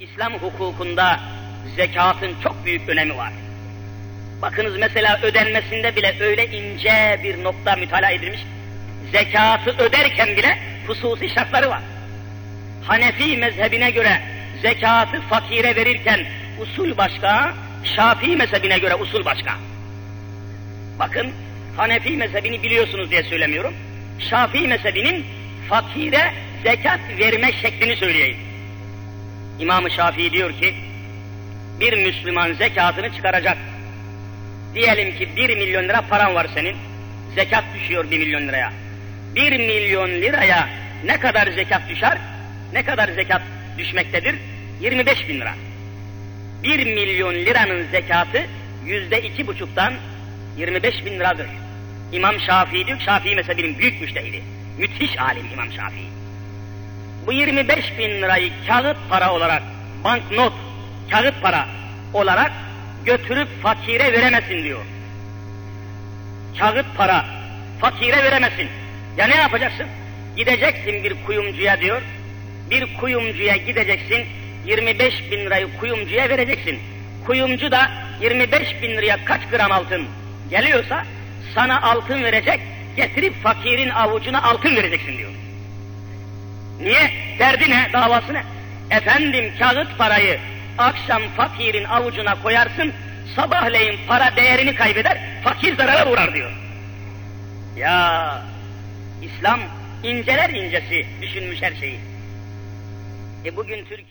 İslam hukukunda zekatın çok büyük önemi var. Bakınız mesela ödenmesinde bile öyle ince bir nokta mütalaa edilmiş. Zekatı öderken bile hususi şartları var. Hanefi mezhebine göre zekatı fakire verirken usul başka, Şafii mezhebine göre usul başka. Bakın Hanefi mezhebini biliyorsunuz diye söylemiyorum. Şafii mezhebinin fakire zekat verme şeklini söyleyeyim. İmam-ı Şafii diyor ki, bir Müslüman zekatını çıkaracak. Diyelim ki bir milyon lira paran var senin, zekat düşüyor bir milyon liraya. Bir milyon liraya ne kadar zekat düşer? Ne kadar zekat düşmektedir? 25 bin lira. Bir milyon liranın zekatı yüzde iki buçuktan 25 bin liradır. İmam Şafii diyor, Şafii mezhebinin büyük müştehidi. Müthiş alim İmam Şafii. Bu 25 bin lirayı kağıt para olarak, banknot, kağıt para olarak götürüp fakire veremezsin diyor. Kağıt para fakire veremezsin. Ya ne yapacaksın? Gideceksin bir kuyumcuya diyor. Bir kuyumcuya gideceksin. 25 bin lirayı kuyumcuya vereceksin. Kuyumcu da 25 bin liraya kaç gram altın geliyorsa sana altın verecek. Getirip fakirin avucuna altın vereceksin diyor. Niye? Derdi ne? Davası ne? Efendim kağıt parayı akşam fakirin avucuna koyarsın, sabahleyin para değerini kaybeder, fakir zarara uğrar diyor. Ya İslam inceler incesi düşünmüş her şeyi. E bugün Türkiye